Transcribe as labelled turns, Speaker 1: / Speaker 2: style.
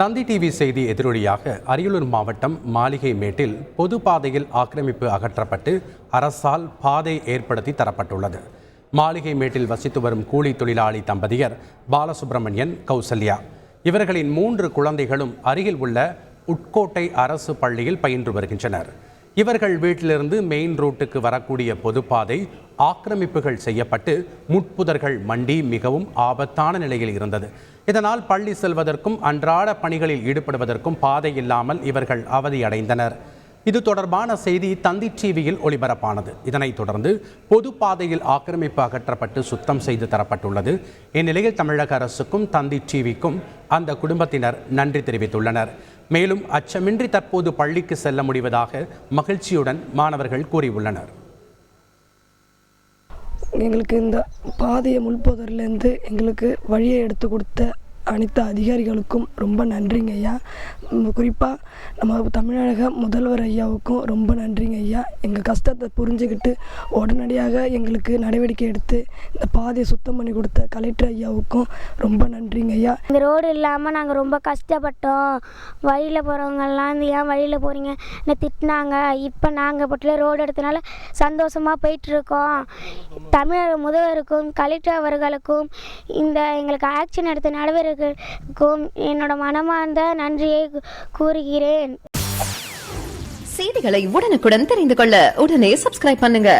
Speaker 1: தந்தி TV செய்தி எதிரொலியாக அரியலூர் மாவட்டம் மாளிகை மேட்டில் பொது பாதையில் ஆக்கிரமிப்பு அகற்றப்பட்டு அரசால் பாதை ஏற்படுத்தி தரப்பட்டுள்ளது. மாளிகை மேட்டில் வசித்து வரும் கூலி தொழிலாளி தம்பதியர் பாலசுப்பிரமணியன் கௌசல்யா. இவர்களின் மூன்று குழந்தைகளும் அருகில் உள்ள உட்கோட்டை அரசு பள்ளியில் பயின்று வருகின்றனர். இவர்கள் வீட்டிலிருந்து மெயின் ரோட்டுக்கு வரக்கூடிய பொதுப்பாதை ஆக்கிரமிப்புகள் செய்யப்பட்டு முட்புதர்கள் மண்டி மிகவும் ஆபத்தான நிலையில் இருந்தது. இதனால் பள்ளி செல்வதற்கும் அன்றாட பணிகளில் ஈடுபடுவதற்கும் பாதை இல்லாமல் இவர்கள் அவதியடைந்தனர். இது தொடர்பான செய்தி தந்தி டிவியில் ஒளிபரப்பானது. இதனைத் தொடர்ந்து பொது பாதையில் ஆக்கிரமிப்பு அகற்றப்பட்டு சுத்தம் செய்து தரப்பட்டுள்ளது. இந்நிலையில் தமிழக அரசுக்கும் தந்தி டிவிக்கும் அந்த குடும்பத்தினர் நன்றி தெரிவித்துள்ளனர். மேலும் அச்சமின்றி தற்போது பள்ளிக்கு செல்ல முடிவதாக மகிழ்ச்சியுடன் மாணவர்கள் கூறியுள்ளனர்.
Speaker 2: எங்களுக்கு இந்த பாதையை முள்போதர்லேருந்து எங்களுக்கு வழியை எடுத்து கொடுத்த அனைத்து அதிகாரிகளுக்கும் ரொம்ப நன்றிங்க ஐயா. குறிப்பாக நம்ம தமிழக முதல்வர் ஐயாவுக்கும் ரொம்ப நன்றிங்க ஐயா. எங்கள் கஷ்டத்தை புரிஞ்சுக்கிட்டு உடனடியாக எங்களுக்கு நடவடிக்கை எடுத்து இந்த பாதையை சுத்தம் பண்ணி கொடுத்த கலெக்டர் ஐயாவுக்கும் ரொம்ப நன்றிங்க ஐயா.
Speaker 3: இந்த ரோடு இல்லாமல் நாங்கள் ரொம்ப கஷ்டப்பட்டோம். வழியில் போகிறவங்கெல்லாம் இந்த ஏன் வழியில் போகிறீங்க என்ன திட்டினாங்க? இப்போ நாங்கள் பட்டில ரோடு எடுத்தனால சந்தோஷமாக போயிட்டுருக்கோம். தமிழக முதல்வருக்கும் கலெக்டர் அவர்களுக்கும் இந்த எங்களுக்கு ஆக்ஷன் எடுத்த நடவடிக்கைக்கும் என்னோட மனமார்ந்த நன்றியை கூறுகிறேன்.
Speaker 4: செய்திகளை உடனுக்குடன் தெரிந்து கொள்ள உடனே சப்ஸ்கிரைப் பண்ணுங்க.